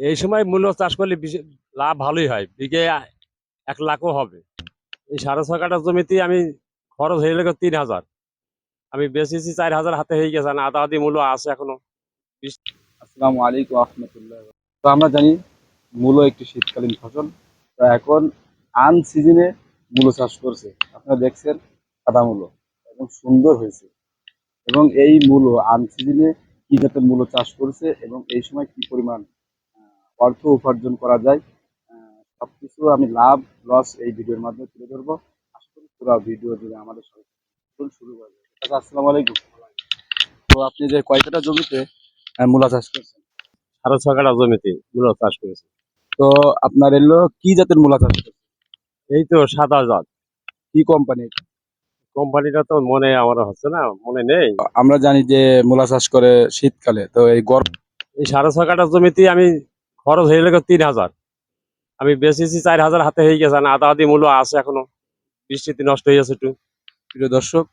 এই সময় মূল্য চাষ করলে লাভ ভালোই হয়। বিঘে এক লাখও হবে। এই সাড়ে ছয় কাটা জমিতে আমি খরচ হয়ে গেল তিন হাজার। আমি বেচেছি চার হাজার, হাতে হয়ে গেছে, না আদা আদি মূল্য আছে এখনও। আসসালামু আলাইকুম রহমতুল্লাহ তো আমরা জানি মূলো একটি শীতকালীন ফসল। তো এখন আন সিজনে মূলো চাষ করছে। আপনারা দেখছেন সাদা মূলো। এবং সুন্দর হয়েছে। এবং এই মূলো আন সিজনে কি জাতের মূলো চাষ করছে এবং এই সময় কি পরিমাণ অর্থ উপার্জন করা যায়। আহ, সবকিছু আমি লাভ লস এই ভিডিওর মাধ্যমে তুলে ধরবো। আশা করি পুরো ভিডিও জুড়ে আমাদের সঙ্গে শুরু করা আচ্ছা, আসসালামু আলাইকুম। তো আপনি যে কয়টা জমিতে মূলা চাষ করেছেন? সাড়ে ছ কাটা জমিতে মূলা চাষ করেছে। তো আপনার এলো কি জাতের মূলা চাষ করছেন? এই তো সাত হাজার কি কোম্পানি কোম্পানিটা তো মনে আমার হচ্ছে না মনে নেই। আমরা জানি যে মূলা চাষ করে শীতকালে তো এই গরম এই সাড়ে ছয় কাটা জমিতে আমি খরচ হয়ে গেল তিন হাজার। আমি বেচেছি চার হাজার হাতে হয়ে গেছে আদা আদি মূল্য আছে এখনও। বৃষ্টিতে নষ্ট হয়ে গেছে একটু। প্রিয় দর্শক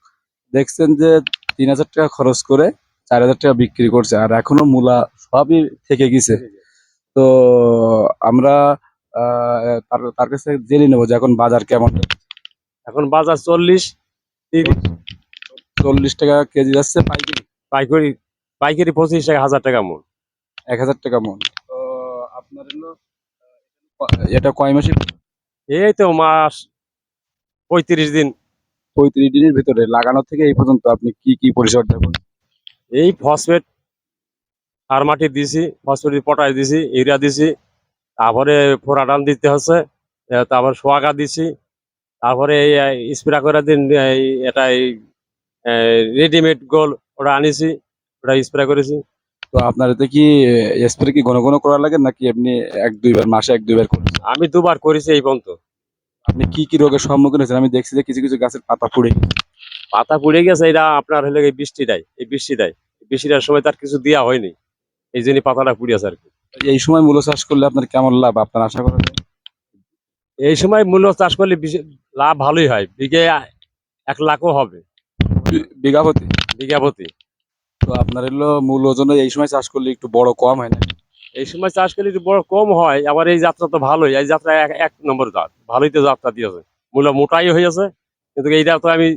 দেখছেন যে তিন হাজার টাকা খরচ করে চার হাজার টাকা বিক্রি করছে আর এখনও মূলা সবই থেকে গেছে। তো আমরা তার তার কাছে জেনে নেব যে এখন বাজার কেমন। এখন বাজার চল্লিশ তিরিশ। চল্লিশ টাকা কেজি যাচ্ছে পাইকারি। পাইকারি পাইকারি পঁচিশ টাকা হাজার টাকা মন এক হাজার টাকা মন তো আপনার হলো এটা কয় মাসে এই তো মাস পঁয়ত্রিশ দিন। পঁয়ত্রিশ দিনের ভিতরে লাগানো থেকে এই পর্যন্ত আপনি কি কি পরিচর্যা করেন? এই ফসফেট সার মাটি দিছি ফসফেট পটাশ দিছি ইউরিয়া দিছি তারপরে ফোরাডান দিতে হচ্ছে তারপর সোয়াগা দিছি তারপরে এই স্প্রে করে দিন এই এটা রেডিমেড গোল ওটা আনিছি ওটা স্প্রে করেছি। তো আপনার এতে কি স্প্রে কি ঘন ঘন করা লাগে নাকি আপনি এক দুইবার মাসে এক দুইবার করেন? আমি দুবার করেছি এই পর্যন্ত। আপনি কি কি রোগের সম্মুখীন হয়েছেন? আমি দেখছি যে কিছু কিছু গাছের পাতা পুড়ে পাতা পুড়ে গেছে এটা আপনার হলে এই বৃষ্টিটাই এই বৃষ্টিটাই বৃষ্টিটার সময় তার কিছু দেওয়া হয়নি এই জন্য পাতাটা পুড়িয়েছে আর কি। এই সময় মূল চাষ করলে আপনার কেমন লাভ আপনার আশা করা যায়? এই সময় মূল্য চাষ করলে লাভ ভালোই হয় বিঘে এক লাখও হবে। বি- বিঘা প্রতি? বিঘা প্রতি। তো আপনার হলো মূল ওজনে এই সময় চাষ করলে একটু বড় কম হয় না এই সময় চাষ করলে একটু বড় কম হয় আবার এই যাত্রা তো ভালোই। এই যাত্রা এক নম্বর জাত। ভালোই তো যাত্রা দিয়েছে। মূল্য মোটাই হয়েছে। কিন্তু এইটা তো আমি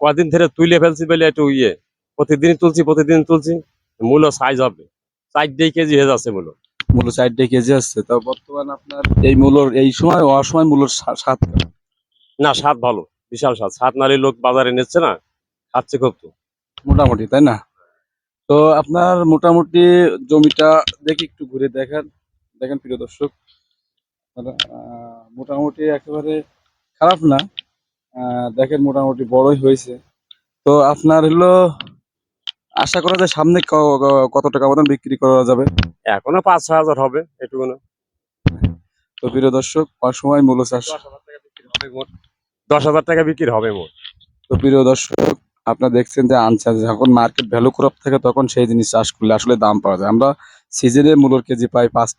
কদিন ধরে তুলে ফেলছি বলে একটু ইয়ে। প্রতিদিন তুলছি প্রতিদিন তুলছি। মূল্য সাইজ হবে। চার দেড় কেজি হয়ে যাচ্ছে মূল্য মূল চারটে কেজি আসছে। তো বর্তমান আপনার এই মূলর এই সময় অসময় মূলর সা- স্বাদ না স্বাদ ভালো। বিশাল স্বাদ। স্বাদ নালে লোক বাজারে নিচ্ছে না খাচ্ছে খুব তো। মোটামুটি তাই না? তো আপনার মোটামুটি জমিটা দেখি একটু ঘুরে দেখেন। দেখেন প্রিয় দর্শক মোটামুটি একেবারে খারাপ না দেখেন মোটামুটি বড়ই হয়েছে। তো আপনার হলো আশা করা যায় সামনে কত টাকা মতন বিক্রি করা যাবে? এখনও পাঁচ ছয় হাজার হবে এটুকু না তো প্রিয় দর্শক সময় মূল্য চাষ। দশ হাজার টাকা বিক্রি হবে মোট। তো প্রিয় দর্শক আপনারা দেখছেন যে আনসার, যখন মার্কেট ভ্যালু ক্রপ থাকে তখন সেই জিনিস চাষ করলে আসলে দাম পাওয়া যায়। আমরা সিজনে মূলর কেজি পাই পাঁচ